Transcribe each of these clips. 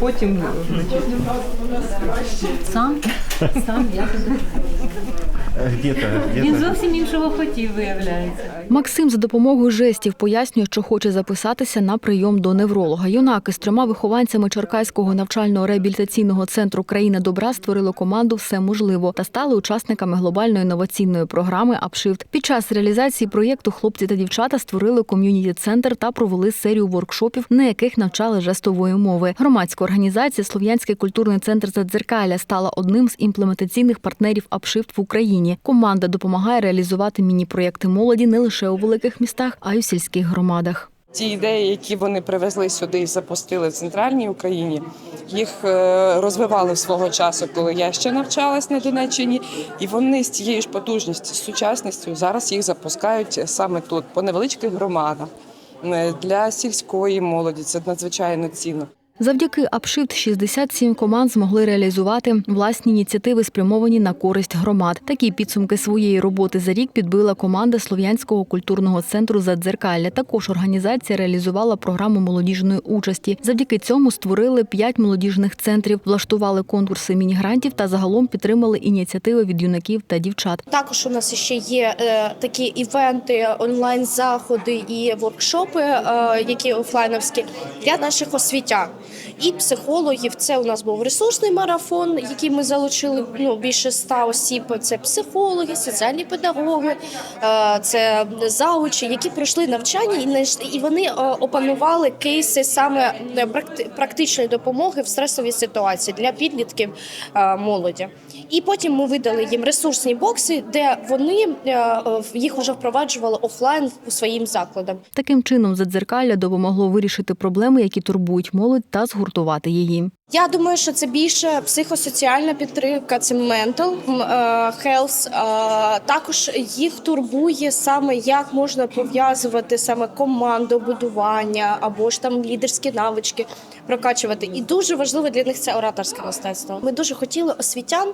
Потім Сам, сам я туди. Він зовсім іншого хотів, виявляється. Максим за допомогою жестів пояснює, що хоче записатися на прийом до невролога. Юнаки з трьома вихованцями Черкаського навчального реабілітаційного центру країни добра створили команду Все можливо та стали учасниками глобальної інноваційної програми «Апшифт». Під час реалізації проєкту хлопці та дівчата створили ком'юніті центр та провели серію воркшопів, на яких навчали жестової мови. Громадська організація Слов'янський культурний центр Задзеркаля стала одним з імплементаційних партнерів «Апшифт» в Україні. Команда допомагає реалізувати міні-проєкти молоді не лише у великих містах, а й у сільських громадах. Ті ідеї, які вони привезли сюди і запустили в центральній Україні, їх е, розвивали свого часу, коли я ще навчалась на Донеччині, і вони з тією ж потужністю, з сучасністю зараз їх запускають саме тут, по невеличких громадах для сільської молоді. Це надзвичайно цінно. Завдяки «Апшифт» 67 команд змогли реалізувати власні ініціативи, спрямовані на користь громад. Такі підсумки своєї роботи за рік підбила команда Слов'янського культурного центру «Задзеркалля». Також організація реалізувала програму молодіжної участі. Завдяки цьому створили п'ять молодіжних центрів, влаштували конкурси міні-грантів та загалом підтримали ініціативи від юнаків та дівчат. Також у нас ще є е, такі івенти, онлайн заходи і воркшопи, е, які офлайновські для наших освітян і психологів. Це у нас був ресурсний марафон, який ми залучили ну, більше ста осіб. Це психологи, соціальні педагоги, е, це заучі, які пройшли навчання і і вони е, опанували кейси саме е, практичної допомоги в стресовій ситуації для підлітків молоді. І потім ми видали їм ресурсні бокси, де вони їх вже впроваджували офлайн по своїм закладам. Таким чином, «Задзеркалля» допомогло вирішити проблеми, які турбують молодь, та згуртувати її. Я думаю, що це більше психосоціальна підтримка, це mental м, е, Також їх турбує саме як можна пов'язувати саме командобудування або ж там лідерські навички прокачувати. І дуже важливо для них це ораторське мистецтво. Ми дуже хотіли освітян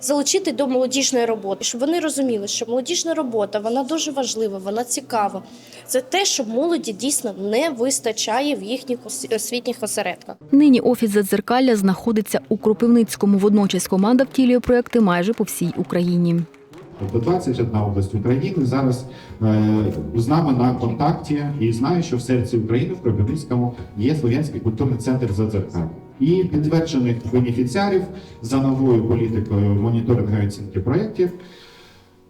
залучити до молодіжної роботи, щоб вони розуміли, що молодіжна робота вона дуже важлива, вона цікава. Це те, що молоді дійсно не вистачає в їхніх освітніх осередках. Нині офіс «Задзеркалля» знаходиться у Кропивницькому. Водночас команда втілює проекти майже по всій Україні. Тобто 21 область України зараз е, з нами на контакті і знаю, що в серці України в Кропивницькому є Слов'янський культурний центр «Задзеркаль». І підтверджених бенефіціарів за новою політикою моніторингу і оцінки проєктів.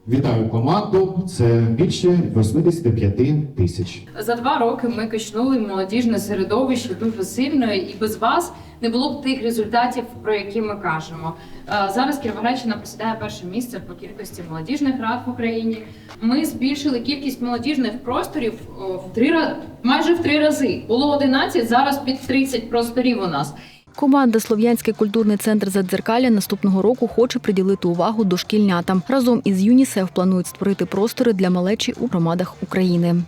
Вітаю команду. Це більше 85 тисяч. За два роки ми качнули молодіжне середовище дуже сильно, і без вас не було б тих результатів, про які ми кажемо. Е, Зараз Кіровоградщина посідає перше місце по кількості молодіжних рад в Україні. Ми збільшили кількість молодіжних просторів в три майже в три рази. Було 11, зараз під 30 просторів у нас. Команда Слов'янський культурний центр «Задзеркалля» наступного року хоче приділити увагу дошкільнятам. Разом із ЮНІСЕФ планують створити простори для малечі у громадах України.